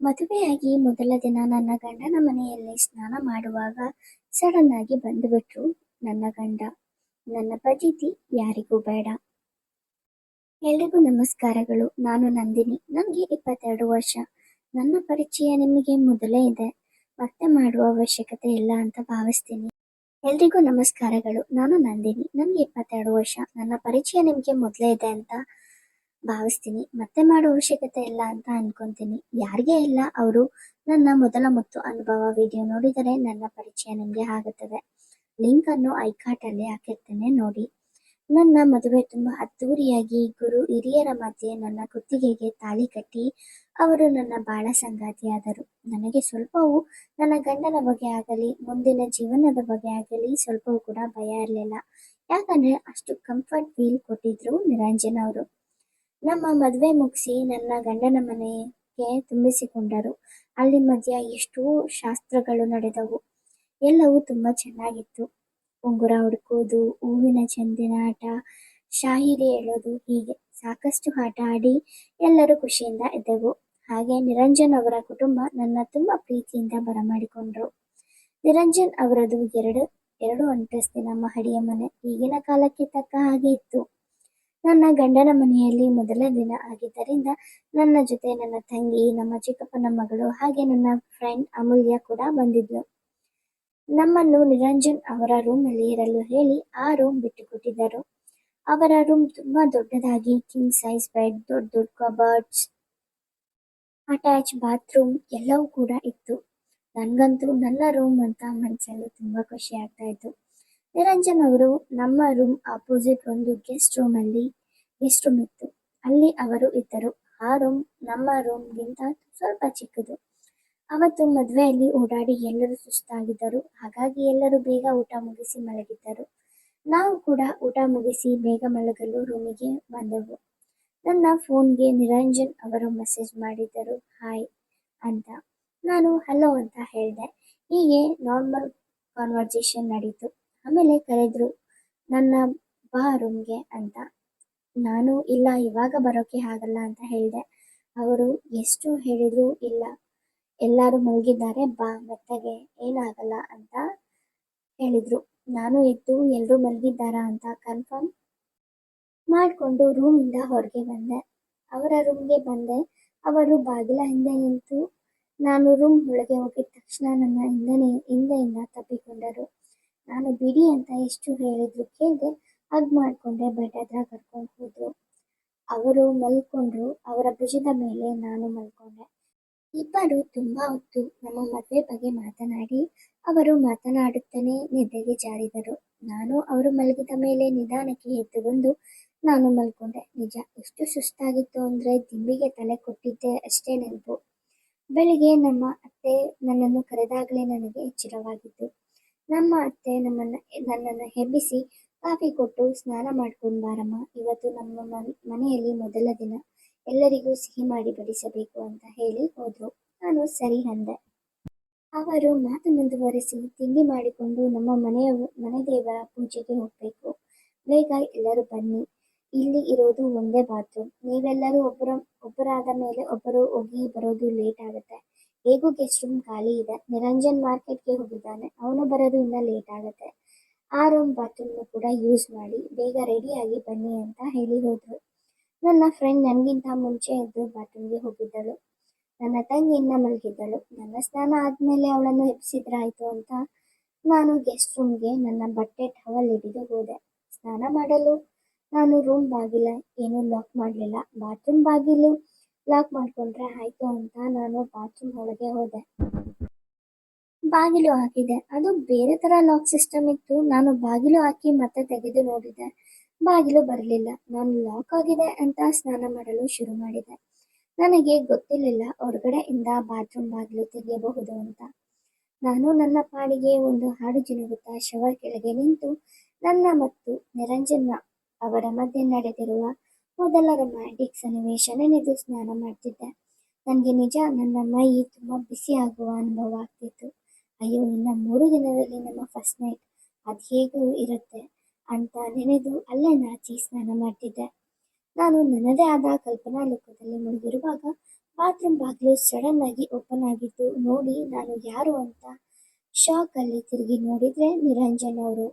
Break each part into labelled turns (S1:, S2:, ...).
S1: ಮದುವೆಯಾಗಿ ಮೊದಲ ದಿನ ನನ್ನ ಗಂಡನ ಮನೆಯಲ್ಲಿ ಸ್ನಾನ ಮಾಡುವಾಗ ಸಡನ್ ಆಗಿ ಬಂದುಬಿಟ್ರು ನನ್ನ ಗಂಡ. ನನ್ನ ಪ್ರತೀತಿ ಯಾರಿಗೂ ಬೇಡ. ಎಲ್ರಿಗೂ ನಮಸ್ಕಾರಗಳು. ನಾನು ನಂದಿನಿ. ನನಗೆ ಇಪ್ಪತ್ತೆರಡು ವರ್ಷ. ನನ್ನ ಪರಿಚಯ ನಿಮಗೆ ಮೊದಲೇ ಇದೆ. ಮತ್ತೆ ಮಾಡುವ ಅವಶ್ಯಕತೆ ಇಲ್ಲ ಅಂತ ಭಾವಿಸ್ತೀನಿ. ಎಲ್ರಿಗೂ ನಮಸ್ಕಾರಗಳು. ನಾನು ನಂದಿನಿ. ನನಗೆ ಇಪ್ಪತ್ತೆರಡು ವರ್ಷ. ನನ್ನ ಪರಿಚಯ ನಿಮಗೆ ಮೊದಲೇ ಇದೆ ಅಂತ ಭಾವಿಸ್ತೀನಿ. ಮತ್ತೆ ಮಾಡೋ ಅವಶ್ಯಕತೆ ಇಲ್ಲ ಅಂತ ಅನ್ಕೊಂತೀನಿ. ಯಾರಿಗೆ ಇಲ್ಲ, ಅವರು ನನ್ನ ಮೊದಲ ಮತ್ತು ಅನುಭವ ವಿಡಿಯೋ ನೋಡಿದರೆ ನನ್ನ ಪರಿಚಯ ನಿಮಗೆ ಆಗುತ್ತದೆ. ಲಿಂಕ್ ಅನ್ನು ಐಕಾರ್ಟ್ ಅಲ್ಲಿ ಹಾಕಿರ್ತೇನೆ, ನೋಡಿ. ನನ್ನ ಮದುವೆ ತುಂಬಾ ಅದ್ದೂರಿಯಾಗಿ ಗುರು ಹಿರಿಯರ ಮಧ್ಯೆ ನನ್ನ ಕುತ್ತಿಗೆಗೆ ತಾಳಿ ಕಟ್ಟಿ ಅವರು ನನ್ನ ಬಾಳ ಸಂಗಾತಿಯಾದರು. ನನಗೆ ಸ್ವಲ್ಪವೂ ನನ್ನ ಗಂಡನ ಬಗ್ಗೆ ಆಗಲಿ, ಮುಂದಿನ ಜೀವನದ ಬಗ್ಗೆ ಆಗಲಿ ಸ್ವಲ್ಪವೂ ಕೂಡ ಭಯ ಇರಲಿಲ್ಲ. ಯಾಕಂದ್ರೆ ಅಷ್ಟು ಕಂಫರ್ಟ್ ಫೀಲ್ ಕೊಟ್ಟಿದ್ರು ನಿರಂಜನ ಅವರು. ನಮ್ಮ ಮದುವೆ ಮುಗಿಸಿ ನನ್ನ ಗಂಡನ ಮನೆಗೆ ತುಂಬಿಸಿಕೊಂಡರು. ಅಲ್ಲಿ ಮಧ್ಯ ಎಷ್ಟೋ ಶಾಸ್ತ್ರಗಳು ನಡೆದವು. ಎಲ್ಲವೂ ತುಂಬಾ ಚೆನ್ನಾಗಿತ್ತು. ಉಂಗುರ ಹುಡುಕೋದು ಹೂವಿನ ಚೆಂದಿನ ಆಟ, ಶಾಹಿರಿ ಹೇಳೋದು ಹೀಗೆ. ಸಾಕಷ್ಟು ಆಟ ಆಡಿ ಎಲ್ಲರೂ ಖುಷಿಯಿಂದ ಇದ್ದೆವು ಹಾಗೆ ನಿರಂಜನ್ ಅವರ ಕುಟುಂಬ ನನ್ನ ತುಂಬಾ ಪ್ರೀತಿಯಿಂದ ಬರಮಾಡಿಕೊಂಡ್ರು. ನಿರಂಜನ್ ಅವರದು ಎರಡು ಎರಡು ಅಂತಸ್ತಿನ ಮಹಡಿಯ ಮನೆ. ಈಗಿನ ಕಾಲಕ್ಕೆ ತಕ್ಕ ಹಾಗೆ ಇತ್ತು. ನನ್ನ ಗಂಡನ ಮನೆಯಲ್ಲಿ ಮೊದಲ ದಿನ ಆಗಿದ್ದರಿಂದ ನನ್ನ ಜೊತೆ ನನ್ನ ತಂಗಿ, ನಮ್ಮ ಚಿಕ್ಕಪ್ಪನ ಮಗಳು ಹಾಗೆ ನನ್ನ ಫ್ರೆಂಡ್ ಅಮೂಲ್ಯ ಕೂಡ ಬಂದಿದ್ಲು. ನಮ್ಮನ್ನು ನಿರಂಜನ್ ಅವರ ರೂಮ್ ಅಲ್ಲಿ ಇರಲು ಹೇಳಿ ಆ ರೂಮ್ ಬಿಟ್ಟುಕೊಟ್ಟಿದ್ದರು. ಅವರ ರೂಮ್ ತುಂಬಾ ದೊಡ್ಡದಾಗಿ ಕಿಂಗ್ ಸೈಜ್ ಬೆಡ್ ದೊಡ್ಡ ದೊಡ್ಡ ಕಬರ್ಡ್ಸ್ ಅಟ್ಯಾಚ್ ಬಾತ್ರೂಮ್ ಎಲ್ಲವೂ ಕೂಡ ಇತ್ತು. ನನಗಂತೂ ನನ್ನ ರೂಮ್ ಅಂತ ಮನಸ್ಸಲ್ಲಿ ತುಂಬಾ ಖುಷಿ ಆಗ್ತಾ ಇತ್ತು. ನಿರಂಜನ್ ಅವರು ನಮ್ಮ ರೂಮ್ ಆಪೋಸಿಟ್ ಒಂದು ಗೆಸ್ಟ್ ರೂಮ್ ಅಲ್ಲಿ ಗೆಸ್ಟ್ ರೂಮ್ ಇತ್ತು. ಅಲ್ಲಿ ಅವರು ಇದ್ದರು. ಆ ರೂಮ್ ನಮ್ಮ ರೂಮ್ ಗಿಂತ ಸ್ವಲ್ಪ ಚಿಕ್ಕದು. ಅವತ್ತು ಮದುವೆಯಲ್ಲಿ ಓಡಾಡಿ ಎಲ್ಲರೂ ಸುಸ್ತಾಗಿದ್ದರು. ಹಾಗಾಗಿ ಎಲ್ಲರೂ ಬೇಗ ಊಟ ಮುಗಿಸಿ ಮಲಗಿದ್ದರು. ನಾವು ಕೂಡ ಊಟ ಮುಗಿಸಿ ಬೇಗ ಮಲಗಲು ರೂಮಿಗೆ ಬಂದೆವು. ನನ್ನ ಫೋನ್ಗೆ ನಿರಂಜನ್ ಅವರು ಮೆಸೇಜ್ ಮಾಡಿದ್ದರು. ಹಾಯ್ ಅಂತ. ನಾನು ಹಲೋ ಅಂತ ಹೇಳಿದೆ. ಹೀಗೆ ನಾರ್ಮಲ್ ಕಾನ್ವರ್ಸೇಷನ್ ನಡೀತು. ಆಮೇಲೆ ಕರೆದ್ರು, ನನ್ನ ಬಾ ರೂಮ್ಗೆ ಅಂತ. ನಾನು ಇಲ್ಲ, ಇವಾಗ ಬರೋಕೆ ಆಗಲ್ಲ ಅಂತ ಹೇಳಿದೆ. ಅವರು, ಎಷ್ಟು ಹೇಳಿದ್ರು ಇಲ್ಲ. ಎಲ್ಲರೂ ಮಲಗಿದ್ದಾರೆ ಬಾ, ಮೆತ್ತಗೆ ಏನಾಗಲ್ಲ ಅಂತ ಹೇಳಿದ್ರು. ನಾನು ಎದ್ದು ಎಲ್ಲರೂ ಮಲಗಿದ್ದಾರಾ ಅಂತ ಕನ್ಫರ್ಮ್ ಮಾಡಿಕೊಂಡು ರೂಮಿಂದ ಹೊರಗೆ ಬಂದೆ. ಅವರ ರೂಮ್ಗೆ ಬಂದೆ. ಅವರು ಬಾಗಿಲ ಹಿಂದೆ ನಿಂತು, ನಾನು ರೂಮ್ ಒಳಗೆ ಹೋಗಿದ ತಕ್ಷಣ ನನ್ನ ಹಿಂದೆ ಹಿಂದೆಯಿಂದ ತಪ್ಪಿಕೊಂಡರು ನಾನು ಬಿಡಿ ಅಂತ ಎಷ್ಟು ಹೇಳಿದ್ರು ಕೇಳಿದೆ ಹಗ್ ಮಾಡ್ಕೊಂಡೆ ಬೆಡ್ ಕರ್ಕೊಂಡು ಹೋದ್ರು. ಅವರು ಮಲ್ಕೊಂಡ್ರು, ಅವರ ಭುಜದ ಮೇಲೆ ನಾನು ಮಲ್ಕೊಂಡೆ. ಇಬ್ಬರು ತುಂಬಾ ಹೊತ್ತು ನಮ್ಮ ಮದುವೆ ಬಗ್ಗೆ ಮಾತನಾಡಿ, ಅವರು ಮಾತನಾಡುತ್ತಾನೆ ನಿದ್ದೆಗೆ ಜಾರಿದರು. ನಾನು ಅವರು ಮಲಗಿದ ಮೇಲೆ ನಿಧಾನಕ್ಕೆ ಎದ್ದು ಬಂದು ನಾನು ಮಲ್ಕೊಂಡೆ. ನಿಜ, ಎಷ್ಟು ಸುಸ್ತಾಗಿತ್ತು ಅಂದ್ರೆ ದಿಂಬಿಗೆ ತಲೆ ಕೊಟ್ಟಿದ್ದೆ ಅಷ್ಟೇ ನೆನಪು. ಬೆಳಿಗ್ಗೆ ನಮ್ಮ ಅತ್ತೆ ನನ್ನನ್ನು ಕರೆದಾಗಲೇ ನನಗೆ ಎಚ್ಚರವಾಗಿತ್ತು ನಮ್ಮ ಅತ್ತೆ ನಮ್ಮನ್ನ, ನನ್ನನ್ನು ಹೆಬ್ಬಿಸಿ ಕಾಫಿ ಕೊಟ್ಟು ಸ್ನಾನ ಮಾಡ್ಕೊಂಡು ಬಾರಮ್ಮ. ಇವತ್ತು ನಮ್ಮ ಮನೆಯಲ್ಲಿ ಮೊದಲ ದಿನ. ಎಲ್ಲರಿಗೂ ಸಿಹಿ ಮಾಡಿ ಬಡಿಸಬೇಕು ಅಂತ ಹೇಳಿ ಹೋದ್ರು. ನಾನು ಸರಿ ಅಂದೆ. ಅವರು ಮಾತು ಮುಂದುವರೆಸಿ ತಿಂಡಿ ಮಾಡಿಕೊಂಡು ನಮ್ಮ ಮನೆಯ, ಮನೆ ದೇವರ ಪೂಜೆಗೆ ಹೋಗ್ಬೇಕು. ಬೇಗ ಎಲ್ಲರೂ ಬನ್ನಿ. ಇಲ್ಲಿ ಇರೋದು ಒಂದೇ ಬಾತ್ರೂಮ್. ನೀವೆಲ್ಲರೂ ಒಬ್ಬರ, ಒಬ್ಬರಾದ ಮೇಲೆ ಒಬ್ಬರು ಹೋಗಿ ಬರೋದು ಲೇಟ್ ಆಗುತ್ತೆ. ಹೇಗೂ ಗೆಸ್ಟ್ ರೂಮ್ ಖಾಲಿ ಇದೆ. ನಿರಂಜನ್ ಮಾರ್ಕೆಟ್ಗೆ ಹೋಗಿದ್ದಾನೆ. ಅವನು ಬರೋದು ಇನ್ನೂ ಲೇಟ್ ಆಗುತ್ತೆ. ಆ ರೂಮ್ ಬಾತ್ರೂಮ್ ಕೂಡ ಯೂಸ್ ಮಾಡಿ, ಬೇಗ ರೆಡಿಯಾಗಿ ಬನ್ನಿ ಅಂತ ಹೇಳಿ ಹೋದರು. ನನ್ನ ಫ್ರೆಂಡ್ ನನಗಿಂತ ಮುಂಚೆ ಎದ್ದು ಬಾತ್ರೂಮ್ಗೆ ಹೋಗಿದ್ದಳು. ನನ್ನ ತಂಗಿ ಇನ್ನ ಮಲಗಿದ್ದಳು. ನನ್ನ ಸ್ನಾನ ಆದ್ಮೇಲೆ ಅವಳನ್ನು ಎಬ್ಬಿಸಿದ್ರಾಯ್ತು ಅಂತ ನಾನು ಗೆಸ್ಟ್ ರೂಮ್ಗೆ ನನ್ನ ಬಟ್ಟೆ ಟವಲ್ ಹಿಡಿದು ಹೋದೆ. ಸ್ನಾನ ಮಾಡಲು? ನಾನು ರೂಮ್ ಬಾಗಿಲ, ಏನು ಲಾಕ್ ಮಾಡಲಿಲ್ಲ. ಬಾತ್ರೂಮ್ ಬಾಗಿಲು? ಲಾಕ್ ಮಾಡ್ಕೊಂಡ್ರೆ ಆಯ್ತು ಅಂತ ನಾನು ಬಾತ್ರೂಮ್ ಒಳಗೆ ಹೋದೆ. ಬಾಗಿಲು ಹಾಕಿದೆ. ಅದು ಬೇರೆ ತರ ಲಾಕ್ ಸಿಸ್ಟಮ್ ಇತ್ತು. ನಾನು ಬಾಗಿಲು ಹಾಕಿ ಮತ್ತೆ ತೆಗೆದು ನೋಡಿದೆ. ಬಾಗಿಲು ಬರಲಿಲ್ಲ. ನಾನು ಲಾಕ್ ಆಗಿದೆ ಅಂತ ಸ್ನಾನ ಮಾಡಲು ಶುರು ಮಾಡಿದೆ. ನನಗೆ ಗೊತ್ತಿರಲಿಲ್ಲ ಹೊರಗಡೆಯಿಂದ ಬಾತ್ರೂಮ್ ಬಾಗಿಲು ತೆಗೆಯಬಹುದು ಅಂತ. ನಾನು ನನ್ನ ಪಾಡಿಗೆ ಒಂದು ಹಾಡು ಜಿನುಗುತ್ತಾ ಶವರ್ ಕೆಳಗೆ ನಿಂತು ನನ್ನ ಮತ್ತು ನಿರಂಜನ ಅವರ ಮಧ್ಯೆ ನಡೆದಿರುವ ಮೊದಲ ರೊಮ್ಯಾಂಟಿಕ್ ಸನ್ನಿವೇಶ ನೆನೆದು ಸ್ನಾನ ಮಾಡ್ತಿದ್ದೆ. ನನಗೆ ನಿಜ ನನ್ನ ಮೈ ತುಂಬಾ ಬಿಸಿ ಆಗುವ ಅನುಭವ ಆಗ್ತಿತ್ತು. ಅಯ್ಯೋ, ಇನ್ನು ಮೂರು ದಿನದಲ್ಲಿ ನಮ್ಮ ಫಸ್ಟ್ ನೈಟ್ ಅದು ಹೇಗೂ ಇರುತ್ತೆ ಅಂತ ನೆನೆದು ಅಲ್ಲೇ ನಾಚಿ ಸ್ನಾನ ಮಾಡ್ತಿದ್ದೆ. ನಾನು ನನ್ನದೇ ಆದ ಕಲ್ಪನಾ ಲೋಕದಲ್ಲಿ ಮುಳುಗಿರುವಾಗ ಬಾತ್ರೂಮ್ ಬಾಗಿಲು ಸಡನ್ ಆಗಿ ಓಪನ್ ಆಗಿದ್ದು ನೋಡಿ ನಾನು ಯಾರು ಅಂತ ಶಾಕ್ ಅಲ್ಲಿ ತಿರುಗಿ ನೋಡಿದ್ರೆ ನಿರಂಜನ್ ಅವರು.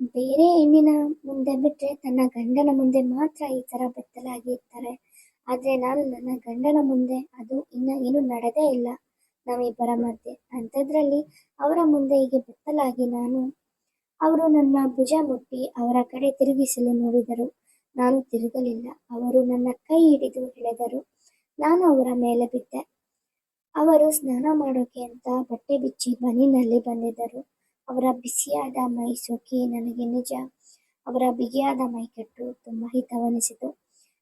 S1: ಬೇರೆ ಹೆಣ್ಣಿನ ಮುಂದೆ ಬಿಟ್ಟರೆ ತನ್ನ ಗಂಡನ ಮುಂದೆ ಮಾತ್ರ ಈ ತರ ಬೆತ್ತಲಾಗಿ ಇರ್ತಾರೆ. ಆದ್ರೆ ನಾನು ನನ್ನ ಗಂಡನ ಮುಂದೆ ಅದು ಇನ್ನ ಏನು ನಡೆದೇ ಇಲ್ಲ. ನಾವಿಬ್ಬರ ಮಧ್ಯೆ. ಅಂಥದ್ರಲ್ಲಿ ಅವರ ಮುಂದೆ ಹೀಗೆ ಬೆತ್ತಲಾಗಿ ನಾನು, ಅವರು ನನ್ನ ಭುಜ ಮುಟ್ಟಿ ಅವರ ಕಡೆ ತಿರುಗಿಸಲು ನೋಡಿದರು. ನಾನು ತಿರುಗಲಿಲ್ಲ. ಅವರು ನನ್ನ ಕೈ ಹಿಡಿದು ಎಳೆದರು. ನಾನು ಅವರ ಮೇಲೆ ಬಿದ್ದೆ. ಅವರು ಸ್ನಾನ ಮಾಡೋಕೆ ಅಂತ ಬಟ್ಟೆ ಬಿಚ್ಚಿ ಬನಿನಲ್ಲಿ ಬಂದಿದ್ದರು. ಅವರ ಬಿಸಿಯಾದ ಮೈ ಸೋಕಿ ನನಗೆ ನಿಜ. ಅವರ ಬಿಗಿಯಾದ ಮೈಕಟ್ಟು ತುಂಬ ಹಿತವನಿಸಿತು.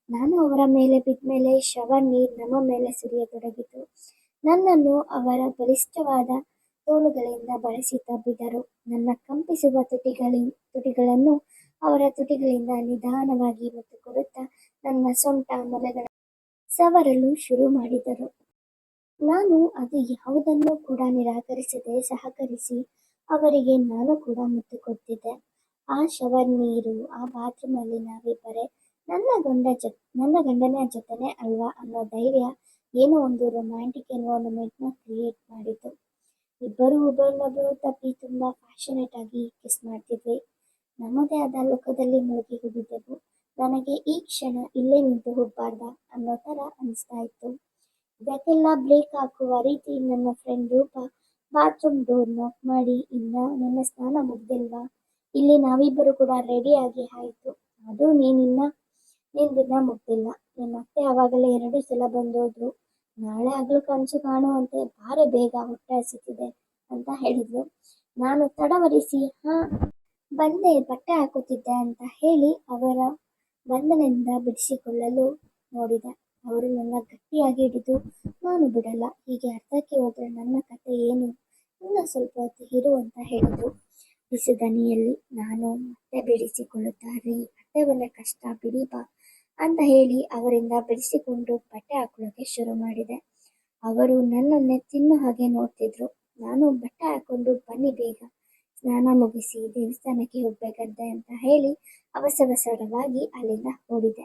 S1: ನಾನು ಅವರ ಮೇಲೆ ಬಿದ್ಮೇಲೆ ಶವ ನೀರು ನಮ್ಮ ಮೇಲೆ ಸುರಿಯತೊಡಗಿತು. ನನ್ನನ್ನು ಅವರ ಬಲಿಷ್ಠವಾದ ತೋಳುಗಳಿಂದ ಬಳಸಿ ತಬ್ಬಿದರು ನನ್ನ ಕಂಪಿಸುವ ತುಟಿಗಳಿ, ತುಟಿಗಳನ್ನು ಅವರ ತುಟಿಗಳಿಂದ ನಿಧಾನವಾಗಿ ಮತ್ತು ಕೊಡುತ್ತಾ ನನ್ನ ಸೊಂಟ ಮೊಲೆಗಳ ಸವರಲು ಶುರು ಮಾಡಿದರು. ನಾನು ಅದು ಯಾವುದನ್ನು ಕೂಡ ನಿರಾಕರಿಸದೆ ಸಹಕರಿಸಿ ಅವರಿಗೆ ನಾನು ಕೂಡ ಮುತ್ತು ಕೊಡ್ತಿದ್ದೆ ಆ ಶವರ್ ನೀರು, ಆ ಬಾತ್ರೂಮಲ್ಲಿ ನಾವಿಬ್ಬರೇ ನನ್ನ ಗಂಡ ಜೊ ನನ್ನ ಗಂಡನ ಜೊತೆನೆ ಅಲ್ವಾ ಅನ್ನೋ ಧೈರ್ಯ ಏನೋ ಒಂದು ರೊಮ್ಯಾಂಟಿಕ್ ಎನ್ವೈರನ್ಮೆಂಟ್ನ ಕ್ರಿಯೇಟ್ ಮಾಡಿತು ಇಬ್ಬರು ಒಬ್ಬರನ್ನೊಬ್ಬರು ತಪ್ಪಿ ತುಂಬಾ ಫ್ಯಾಷನೇಟ್ ಆಗಿ ಕಿಸ್ ಮಾಡ್ತಿದ್ವಿ. ನಮ್ಮದೇ ಆದ ಲೋಕದಲ್ಲಿ ಮುಳುಗಿ ಹೋಗಿದ್ದೆವು. ನನಗೆ ಈ ಕ್ಷಣ ಇಲ್ಲೇ ನಿಂತು ಹೋಗ್ಬಾರ್ದ ಅನ್ನೋ ತರ ಅನಿಸ್ತಾ ಇತ್ತು. ಇದಕ್ಕೆಲ್ಲ ಬ್ರೇಕ್ ಹಾಕುವ ರೀತಿ ನನ್ನ ಫ್ರೆಂಡ್ ರೂಪ ಬಾತ್ರೂಮ್ ಡೋರ್ ನಾಕ್ ಮಾಡಿ ಇನ್ನ ನನ್ನ ಸ್ನಾನ ಮುಗ್ದಿಲ್ವಾ? ಇಲ್ಲಿ ನಾವಿಬ್ಬರು ಕೂಡ ರೆಡಿ ಆಗಿ ಆಯ್ತು. ಅದು ನೀನಿನ್ನ ನಿನ್ ದಿನ ಮುಗ್ದಿಲ್ಲ. ನಿಮ್ಮ ಅತ್ತೆ ಆವಾಗಲೇ ಎರಡು ಸಲ ಬಂದೋದ್ರು. ನಾಳೆ ಆಗ್ಲೂ ಕನಸು ಕಾಣುವಂತೆ ಬಾರೆ ಬೇಗ ಹೊಟ್ಟೆ ಹಸಿತಿದೆ ಅಂತ ಹೇಳಿದ್ರು ನಾನು ತಡವರಿಸಿ, ಹಾ, ಬಂದೆ, ಬಟ್ಟೆ ಹಾಕುತ್ತಿದ್ದೆ ಅಂತ ಹೇಳಿ ಅವರ ಬಂಧನದಿಂದ ಬಿಡಿಸಿಕೊಳ್ಳಲು ನೋಡಿದೆ. ಅವರು ನನ್ನ ಗಟ್ಟಿಯಾಗಿ ಹಿಡಿದು, ನಾನು ಬಿಡಲ್ಲ, ಹೀಗೆ ಅರ್ಧಕ್ಕೆ ಹೋದರೆ ನನ್ನ ಕತೆ ಏನು? ಇನ್ನು ಸ್ವಲ್ಪ ಹೊತ್ತು ಇರು ಅಂತ ಹೇಳಿದರು. ಬಿಸಿ ದನಿಯಲ್ಲಿ, ನಾನು ಮತ್ತೆ ಬಿಡಿಸಿಕೊಳ್ಳುತ್ತಾ ರೀ ಬಂದ್ರೆ ಕಷ್ಟ, ಬಿಡಿ ಬಾ ಅಂತ ಹೇಳಿ ಅವರಿಂದ ಬಿಡಿಸಿಕೊಂಡು ಬಟ್ಟೆ ಹಾಕೊಳ್ಳೋಕೆ ಶುರು ಮಾಡಿದೆ. ಅವರು ನನ್ನನ್ನೇ ತಿನ್ನೋ ಹಾಗೆ ನೋಡ್ತಿದ್ರು. ನಾನು ಬಟ್ಟೆ ಹಾಕೊಂಡು ಬನ್ನಿ ಬೇಗ, ಸ್ನಾನ ಮುಗಿಸಿ ದೇವಸ್ಥಾನಕ್ಕೆ ಹೋಗ್ಬೇಕಂತೆ ಅಂತ ಹೇಳಿ ಅವಸರವಸರವಾಗಿ ಅಲ್ಲಿಂದ ಓಡಿದೆ.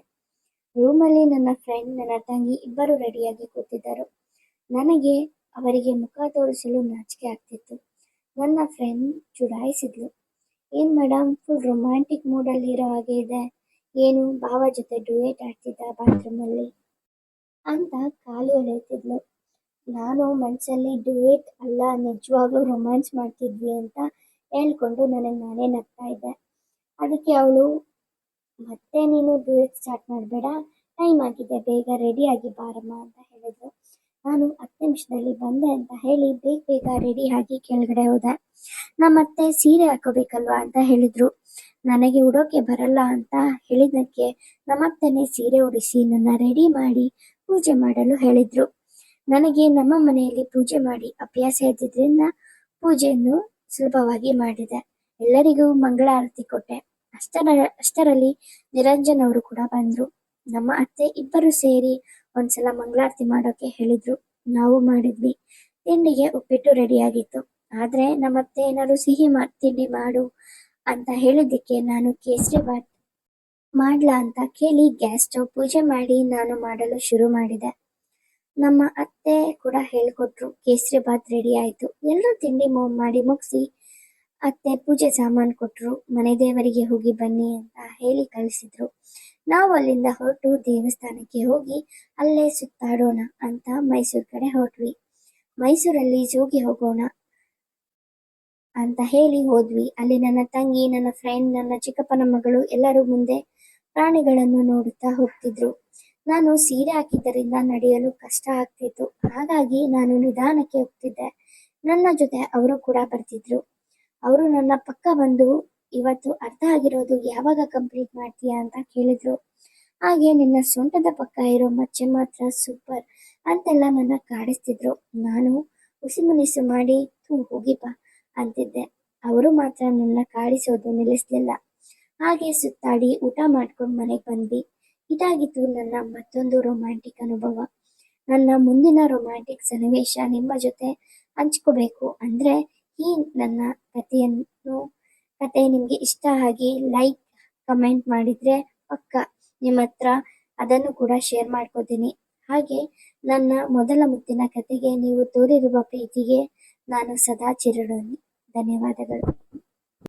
S1: ರೂಮಲ್ಲಿ ನನ್ನ ಫ್ರೆಂಡ್ ನನ್ನ ತಂಗಿ ಇಬ್ಬರು ರೆಡಿಯಾಗಿ ಕೂತಿದ್ದರು. ನನಗೆ ಅವರಿಗೆ ಮುಖ ತೋರಿಸಲು ನಾಚಿಕೆ ಆಗ್ತಿತ್ತು. ನನ್ನ ಫ್ರೆಂಡ್ ಚುಡಾಯಿಸಿದ್ಲು. ಏನ್ ಮೇಡಮ್ ಫುಲ್ ರೊಮ್ಯಾಂಟಿಕ್ ಮೂಡಲ್ಲಿ ಇರೋ ಹಾಗೆ ಇದೆ. ಏನು, ಭಾವ ಜೊತೆ ಡುಯೇಟ್ ಆಡ್ತಿದ್ದ ಬಾತ್ರೂಮಲ್ಲಿ ಅಂತ ಕಾಲು ಎಳೆಯುತ್ತಿದ್ಲು. ನಾನು ಮನಸ್ಸಲ್ಲಿ ಡುಯೇಟ್ ಅಲ್ಲ, ನಿಜವಾಗ್ಲೂ ರೊಮ್ಯಾನ್ಸ್ ಮಾಡ್ತಿದ್ವಿ ಅಂತ ಹೇಳ್ಕೊಂಡು ನನಗೆ ನಾನೇ ನಗ್ತಾ ಇದ್ದೆ. ಅದಕ್ಕೆ ಅವಳು ಮತ್ತೆ ನೀನು ಬೇಗ ಸ್ಟಾರ್ಟ್ ಮಾಡಬೇಡ. ಟೈಮ್ ಆಗಿದೆ, ಬೇಗ ರೆಡಿ ಆಗಿ ಬಾರಮ್ಮ ಅಂತ ಹೇಳಿದ್ರು. ನಾನು ಹತ್ತು ನಿಮಿಷದಲ್ಲಿ ಬಂದೆ ಅಂತ ಹೇಳಿ ಬೇಗ ಬೇಗ ರೆಡಿ ಆಗಿ ಕೆಳಗಡೆ ಹೋದೆ. ಮತ್ತೆ ಸೀರೆ ಹಾಕೋಬೇಕಲ್ವಾ ಅಂತ ಹೇಳಿದ್ರು. ನನಗೆ ಉಡೋಕೆ ಬರಲ್ಲ ಅಂತ ಹೇಳಿದ್ದಕ್ಕೆ ನಮ್ಮತ್ತನೇ ಸೀರೆ ಉಡಿಸಿ ನನ್ನ ರೆಡಿ ಮಾಡಿ ಪೂಜೆ ಮಾಡಲು ಹೇಳಿದ್ರು. ನನಗೆ ನಮ್ಮ ಮನೆಯಲ್ಲಿ ಪೂಜೆ ಮಾಡಿ ಅಭ್ಯಾಸ ಇದ್ದಿದ್ರಿಂದ ಪೂಜೆಯನ್ನು ಸುಲಭವಾಗಿ ಮಾಡಿದೆ. ಎಲ್ಲರಿಗೂ ಮಂಗಳಾರತಿ ಕೊಟ್ಟೆ. ಅಷ್ಟರ, ಅಷ್ಟರಲ್ಲಿ ನಿರಂಜನ್ ಅವರು ಕೂಡ ಬಂದ್ರು. ನಮ್ಮ ಅತ್ತೆ ಇಬ್ಬರು ಸೇರಿ ಒಂದ್ಸಲ ಮಂಗಳಾರತಿ ಮಾಡೋಕೆ ಹೇಳಿದ್ರು. ನಾವು ಮಾಡಿದ್ವಿ. ತಿಂಡಿಗೆ ಉಪ್ಪಿಟ್ಟು ರೆಡಿ ಆಗಿತ್ತು ಆದ್ರೆ ನಮ್ಮತ್ತೆ ಏನಾದ್ರು ಸಿಹಿ ಮಾ, ತಿಂಡಿ ಮಾಡು ಅಂತ ಹೇಳಿದ್ದಕ್ಕೆ ನಾನು ಕೇಸರಿ ಬಾತ್ ಮಾಡ್ಲಾ ಅಂತ ಕೇಳಿ ಗ್ಯಾಸ್ ಸ್ಟವ್ ಪೂಜೆ ಮಾಡಿ ನಾನು ಮಾಡಲು ಶುರು ಮಾಡಿದೆ. ನಮ್ಮ ಅತ್ತೆ ಕೂಡ ಹೇಳ್ಕೊಟ್ರು ಕೇಸರಿ ಬಾತ್ ರೆಡಿ ಆಯ್ತು. ಎಲ್ಲರೂ ತಿಂಡಿ ಮಾಡಿ ಮುಗಿಸಿ ಅತ್ತೆ ಪೂಜೆ ಸಾಮಾನು ಕೊಟ್ರು, ಮನೆ ದೇವರಿಗೆ ಹೋಗಿ ಬನ್ನಿ ಅಂತ ಹೇಳಿ ಕಳಿಸಿದ್ರು. ನಾವು ಅಲ್ಲಿಂದ ಹೊರಟು ದೇವಸ್ಥಾನಕ್ಕೆ ಹೋಗಿ ಅಲ್ಲೇ ಸುತ್ತಾಡೋಣ ಅಂತ ಮೈಸೂರು ಕಡೆ ಹೊರಟ್ವಿ. ಮೈಸೂರಲ್ಲಿ ಜೋಗಿ ಹೋಗೋಣ ಅಂತ ಹೇಳಿ ಹೋದ್ವಿ. ಅಲ್ಲಿ ನನ್ನ ತಂಗಿ, ನನ್ನ ಫ್ರೆಂಡ್ ನನ್ನ ಚಿಕ್ಕಪ್ಪನ ಮಗಳು ಎಲ್ಲರೂ ಮುಂದೆ ಪ್ರಾಣಿಗಳನ್ನು ನೋಡುತ್ತಾ ಹೋಗ್ತಿದ್ರು. ನಾನು ಸೀರೆ ಹಾಕಿದ್ದರಿಂದ ನಡೆಯಲು ಕಷ್ಟ ಆಗ್ತಿತ್ತು. ಹಾಗಾಗಿ ನಾನು ನಿಧಾನಕ್ಕೆ ಹೋಗ್ತಿದ್ದೆ. ನನ್ನ ಜೊತೆ ಅವರು ಕೂಡ ಬರ್ತಿದ್ರು. ಅವರು ನನ್ನ ಪಕ್ಕ ಬಂದು, ಇವತ್ತು ಅರ್ಧ ಆಗಿರೋದು ಯಾವಾಗ ಕಂಪ್ಲೀಟ್ ಮಾಡ್ತೀಯಾ ಅಂತ ಕೇಳಿದ್ರು. ಹಾಗೆ ನಿನ್ನ ಸೊಂಟದ ಪಕ್ಕ ಇರೋ ಮಚ್ಚೆ ಮಾತ್ರ ಸೂಪರ್ ಅಂತೆಲ್ಲ ನನ್ನ ಕಾಡಿಸ್ತಿದ್ರು. ನಾನು ಉಸಿಮುನಿಸು ಮಾಡಿ ತೂ ಹೋಗಿಪ್ಪ ಅಂತಿದ್ದೆ. ಅವರು ಮಾತ್ರ ನನ್ನ ಕಾಡಿಸೋದು ನಿಲ್ಲಿಸ್ಲಿಲ್ಲ. ಹಾಗೆ ಸುತ್ತಾಡಿ ಊಟ ಮಾಡ್ಕೊಂಡು ಮನೆಗೆ ಬಂದ್ವಿ. ಇದಾಗಿತ್ತು ನನ್ನ ಮತ್ತೊಂದು ರೊಮ್ಯಾಂಟಿಕ್ ಅನುಭವ. ನನ್ನ ಮುಂದಿನ ರೊಮ್ಯಾಂಟಿಕ್ ಸನ್ನಿವೇಶ ನಿಮ್ಮ ಜೊತೆ ಹಂಚ್ಕೋಬೇಕು. ಅಂದ್ರೆ ಈ ನನ್ನ ಕಥೆಯನ್ನು ಕತೆ ನಿಮಗೆ ಇಷ್ಟ ಆಗಿ ಲೈಕ್ ಕಮೆಂಟ್ ಮಾಡಿದ್ರೆ ಪಕ್ಕ ನಿಮ್ಮ ಹತ್ರ ಅದನ್ನು ಕೂಡ ಶೇರ್ ಮಾಡ್ಕೋತೀನಿ. ಹಾಗೆ ನನ್ನ ಮೊದಲ ಮುತ್ತಿನ ಕತೆಗೆ ನೀವು ತೋರಿರುವ ಪ್ರೀತಿಗೆ ನಾನು ಸದಾ ಚಿರಡೋನಿ ಧನ್ಯವಾದಗಳು.